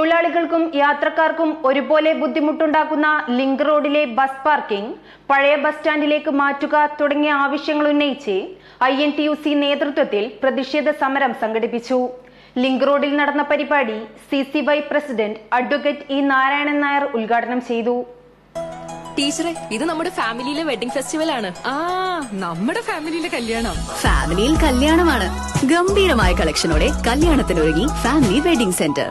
തൊഴിലാളികൾക്കും യാത്രക്കാർക്കും ഒരുപോലെ ബുദ്ധിമുട്ടുണ്ടാക്കുന്ന ലിങ്ക് റോഡിലെ ബസ് പാർക്കിംഗ് പഴയ ബസ് സ്റ്റാൻഡിലേക്ക് മാറ്റുക തുടങ്ങിയ ആവശ്യങ്ങൾ ഉന്നയിച്ച് I N T U C നേതൃത്വത്തിൽ പ്രതിഷേധ സമരം സംഘടിപ്പിച്ചു. ലിങ്ക് റോഡിൽ നടന്ന പരിപാടി C C Y president advocate E Narayanan Nair ഉദ്ഘാടനം ചെയ്തു. ടീച്ചറെ ഇത് നമ്മുടെ ഫാമിലിയിലെ വെഡിംഗ് ഫെസ്റ്റിവൽ ആണ് ആ നമ്മുടെ ഫാമിലിയിലെ കല്യാണം. ഫാമിലിയിൽ കല്യാണമാണ്. ഗംഭീരമായ കളക്ഷനോടെ കല്യാണത്തിനൊരുങ്ങി ഫാമിലി വെഡിംഗ് സെന്റർ.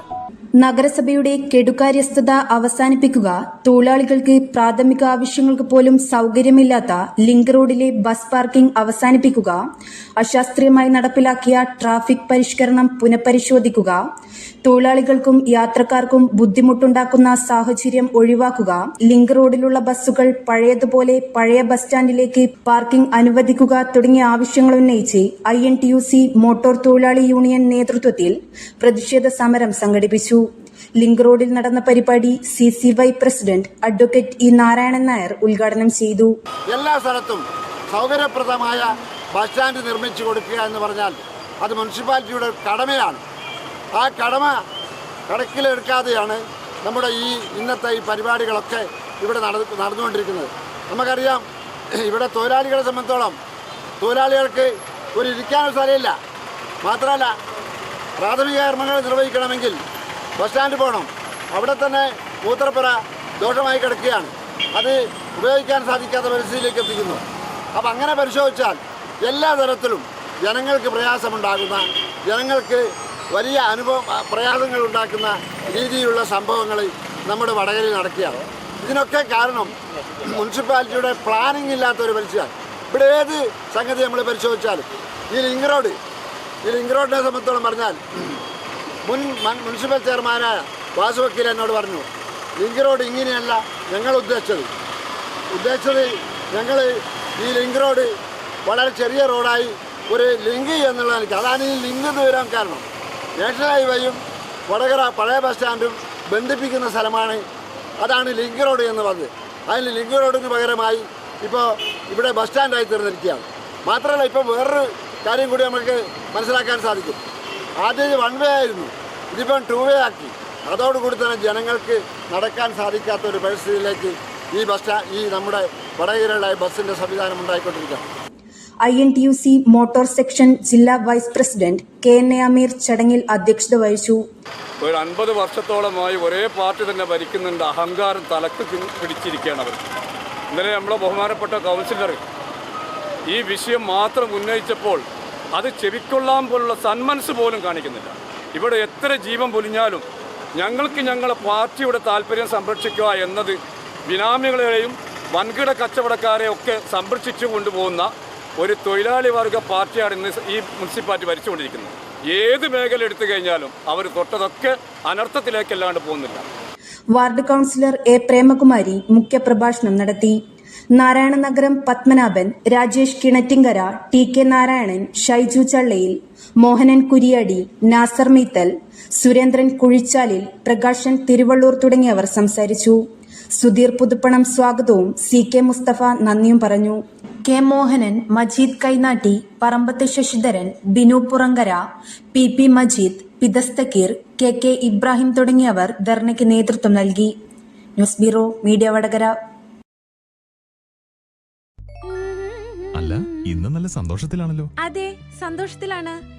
നഗരസഭയുടെ കെടുകാര്യസ്ഥത അവസാനിപ്പിക്കുക തൊഴിലാളികൾക്ക് പ്രാഥമിക ആവശ്യങ്ങൾക്ക് പോലും സൗകര്യമില്ലാത്ത ലിങ്ക് റോഡിലെ ബസ് പാർക്കിംഗ് അവസാനിപ്പിക്കുക അശാസ്ത്രീയമായി നടപ്പിലാക്കിയ ട്രാഫിക് പരിഷ്കരണം പുനഃപരിശോധിക്കുക തൊഴിലാളികൾക്കും യാത്രക്കാർക്കും ബുദ്ധിമുട്ടുണ്ടാക്കുന്ന സാഹചര്യം ഒഴിവാക്കുക. ലിങ്ക് റോഡിലുള്ള ബസ്സുകൾ പഴയതുപോലെ പഴയ ബസ് സ്റ്റാൻഡിലേക്ക് പാർക്കിംഗ് അനുവദിക്കുക തുടങ്ങിയ ആവശ്യങ്ങൾ ഉന്നയിച്ച് I N T U C motor തൊഴിലാളി യൂണിയൻ നേതൃത്വത്തിൽ പ്രതിഷേധ സമരം സംഘടിപ്പിച്ചു. ലിങ്ക് റോഡിൽ നടന്ന പരിപാടി C C Y president advocate E Narayanan Nair ഉദ്ഘാടനം ചെയ്തു. എല്ലാ സ്ഥലത്തും സൗകര്യപ്രദമായ ബസ് സ്റ്റാൻഡ് നിർമ്മിച്ചു കൊടുക്കുക എന്ന് പറഞ്ഞാൽ അത് മുനിസിപ്പാലിറ്റിയുടെ കടമയാണ്. ആ കടമ കണക്കിലെടുക്കാതെയാണ് നമ്മുടെ ഈ ഇന്നത്തെ ഈ പരിപാടികളൊക്കെ ഇവിടെ നട നടന്നുകൊണ്ടിരിക്കുന്നത്. നമുക്കറിയാം ഇവിടെ തൊഴിലാളികളെ സംബന്ധിച്ചോളം തൊഴിലാളികൾക്ക് ഒരു ഇരിക്കാനൊരു സ്ഥലമില്ല. മാത്രമല്ല പ്രാഥമിക കർമ്മങ്ങൾ നിർവഹിക്കണമെങ്കിൽ ബസ് സ്റ്റാൻഡ് പോകണം. അവിടെ തന്നെ മൂത്രപ്പുര ദോഷമായി കിടക്കുകയാണ്. അത് ഉപയോഗിക്കാൻ സാധിക്കാത്ത പരിസ്ഥിതിയിലേക്ക് എത്തിക്കുന്നു. അപ്പം അങ്ങനെ പരിശോധിച്ചാൽ എല്ലാ തരത്തിലും ജനങ്ങൾക്ക് പ്രയാസമുണ്ടാകുന്ന ജനങ്ങൾക്ക് വലിയ അനുഭവം പ്രയാസങ്ങൾ ഉണ്ടാക്കുന്ന രീതിയിലുള്ള സംഭവങ്ങൾ നമ്മുടെ വടകരയിൽ നടക്കുകയാണ്. ഇതിനൊക്കെ കാരണം മുനിസിപ്പാലിറ്റിയുടെ പ്ലാനിംഗ് ഇല്ലാത്ത ഒരു പരിചയമാണ്. ഇവിടെ ഏത് സംഗതി നമ്മൾ പരിശോധിച്ചാലും ഈ ലിങ്ക് റോഡ് ഈ ലിങ്ക് റോഡിനെ സംബന്ധിച്ചോളം പറഞ്ഞാൽ മുൻ മുനിസിപ്പൽ ചെയർമാനായ വാസു വക്കീൽ എന്നോട് പറഞ്ഞു ലിങ്ക് റോഡ് ഇങ്ങനെയല്ല ഞങ്ങൾ ഉദ്ദേശിച്ചത്. ഉദ്ദേശിച്ചത് ഞങ്ങൾ ഈ ലിങ്ക് റോഡ് വളരെ ചെറിയ റോഡായി ഒരു ലിങ്ക് എന്നുള്ളതാണ്. അതാണ് ഈ ലിങ്ക് എന്ന് വരാൻ കാരണം. നാഷണൽ ഹൈവേയും വടകര പഴയ ബസ് സ്റ്റാൻഡും ബന്ധിപ്പിക്കുന്ന സ്ഥലമാണ്. അതാണ് ലിങ്ക് റോഡ് എന്ന് പറഞ്ഞത് അതിന് ലിങ്ക് റോഡിന് പകരമായി ഇപ്പോൾ ഇവിടെ ബസ് സ്റ്റാൻഡായി തീർന്നിരിക്കുകയാണ്. മാത്രമല്ല ഇപ്പോൾ വേറൊരു കാര്യം കൂടി നമുക്ക് മനസ്സിലാക്കാൻ സാധിക്കും. ആദ്യം വൺ വേ ആയിരുന്നു. ഇതിപ്പം ടു വേ ആക്കി. അതോടുകൂടി തന്നെ ജനങ്ങൾക്ക് നടക്കാൻ സാധിക്കാത്ത ഒരു പരിസ്ഥിതിയിലേക്ക് ഈ ബസ് ഈ നമ്മുടെ വടകരയുടെ ബസ്സിന്റെ സംവിധാനം ഉണ്ടായിക്കൊണ്ടിരിക്കുകയാണ്. I N T U C motor section ജില്ലാ vice president K N Ameer ചടങ്ങിൽ അധ്യക്ഷത വഹിച്ചു. ഒരു അൻപത് വർഷത്തോളമായി ഒരേ പാർട്ടി തന്നെ ഭരിക്കുന്നുണ്ട്. അഹങ്കാരം തലക്ക് പിടിച്ചിരിക്കുകയാണ് അവർ. ഇന്നലെ നമ്മളെ ബഹുമാനപ്പെട്ട കൗൺസിലർ ഈ വിഷയം മാത്രം ഉന്നയിച്ചപ്പോൾ അത് ചെവിക്കൊള്ളാൻ പോലുള്ള സന്മനസ് പോലും കാണിക്കുന്നില്ല. ഇവിടെ എത്ര ജീവൻ പൊലിഞ്ഞാലും ഞങ്ങൾക്ക് ഞങ്ങളെ പാർട്ടിയുടെ താല്പര്യം സംരക്ഷിക്കുക എന്നത് ബിനാമികളെയും വൻകിട കച്ചവടക്കാരെയൊക്കെ സംരക്ഷിച്ചു കൊണ്ടുപോകുന്ന ഒരു തൊഴിലാളി വർഗ പാർട്ടിയാണ് ഇന്ന് ഈ മുനിസിപ്പാലിറ്റി ഭരിച്ചുകൊണ്ടിരിക്കുന്നത്. ഏത് മേഖല എടുത്തു കഴിഞ്ഞാലും അവർ തൊട്ടതൊക്കെ അനർത്ഥത്തിലേക്കല്ലാണ്ട് പോകുന്നില്ല. വാർഡ് കൗൺസിലർ എ പ്രേമകുമാരി മുഖ്യപ്രഭാഷണം നടത്തി. നാരായണ നഗരം പത്മനാഭൻ രാജേഷ് കിണറ്റിങ്കര ടി കെ നാരായണൻ ഷൈജു ചള്ളയിൽ മോഹനൻ കുരിയാടി നാസർ മീത്തൽ സുരേന്ദ്രൻ കുഴിച്ചാലിൽ പ്രകാശൻ തിരുവള്ളൂർ തുടങ്ങിയവർ സംസാരിച്ചു. സുധീർ പുതുപ്പണം സ്വാഗതവും സി കെ മുസ്തഫ നന്ദിയും പറഞ്ഞു. K Mohanan Majeed Kainatti Parambath Sasidharan Binu Purankara P P Majeed പിതസ്തക്കീർ K K Ibrahim തുടങ്ങിയവർ ധർണയ്ക്ക് നേതൃത്വം നൽകി. News bureau media Vadakara. അല്ല ഇന്ന് നല്ല സന്തോഷത്തിലാണല്ലോ. അതെ സന്തോഷത്തിലാണ്.